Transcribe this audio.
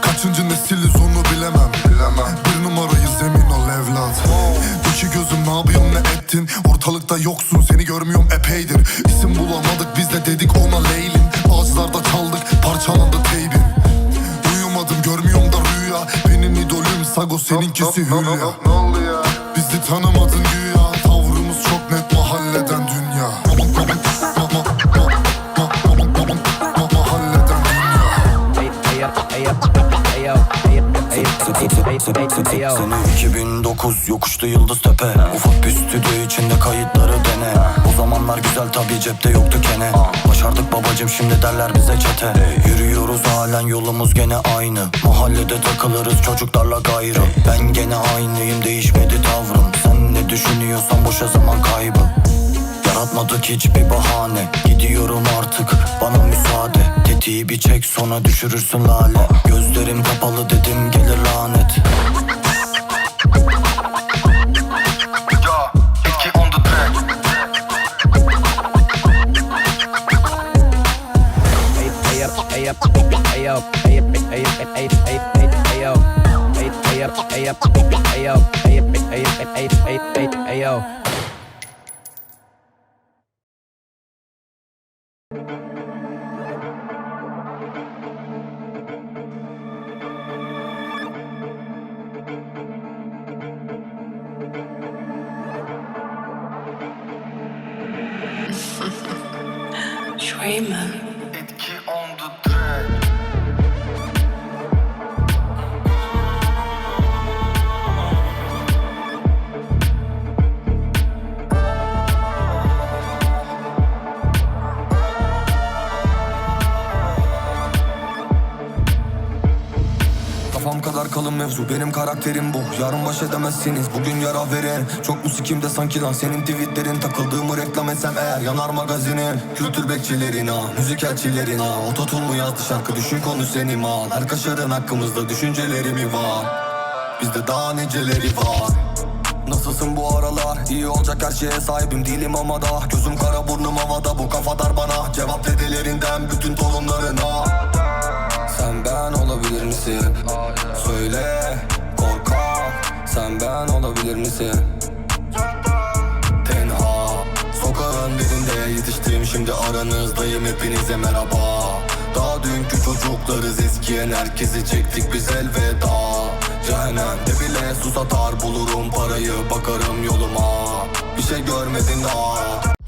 Kaçıncı nesiliz onu bilemem. Bilemem. Bir numarayız emin ol evlat. İki gözüm ne yapıyorsun ne ettin? Ortalıkta yoksun seni görmüyorum epeydir. İsim bulamadık biz de dedik ona Leylin Ağaçlarda çaldık parçalandı teybin Uyumadım görmüyorum da rüya. Benim idolüm Sago seninkisi Hülya. Bizi tanımadın güya. Tavrımız çok net mahalleden Sene 2009 yokuşta yıldız tepe. Ufak bir stüdyo içinde kayıtları dene. O zamanlar güzel tabi cepte yoktu kene Başardık babacım şimdi derler bize çete. Yürüyoruz halen yolumuz gene aynı. Mahallede takılırız çocuklarla gayrı. Ben gene aynıyım değişmedi tavrım. Sen ne düşünüyorsan boşa zaman kaybı. Yaratmadık hiçbir bahane. Gidiyorum artık bana müsaade. Tetiği bir çek sonra düşürürsün lale. Gözlerim kapalı dedim gelir lanet ayo, ayo, Dreamer. Kafam kadar kalın mevzu benim karakterim bu. Yarın baş edemezsiniz bugün yara veren Çok mu sikimde sanki lan? Senin tweetlerin Takıldığımı reklam etsem eğer yanar magazinin Kültür bekçilerin ha müzik elçilerin ha Ototun mu yazdı şarkı? Düşün konu senin ha Her kaşarın hakkımızda düşünceleri mi var. Bizde daha niceleri var. Nasılsın bu aralar? İyi olacak her şeye sahibim değilim ama da. Gözüm kara burnum havada bu kafa dar bana. Cevap dedelerinden bütün torunlarına Olabilir misin? Tenha Sokağın birinde yetiştim. Şimdi aranızdayım hepinize merhaba. Daha dünkü çocuklarız eskiyen herkesi çektik biz elveda. Cehennemde bile su satar bulurum parayı bakarım yoluma. Bir şey görmedin daha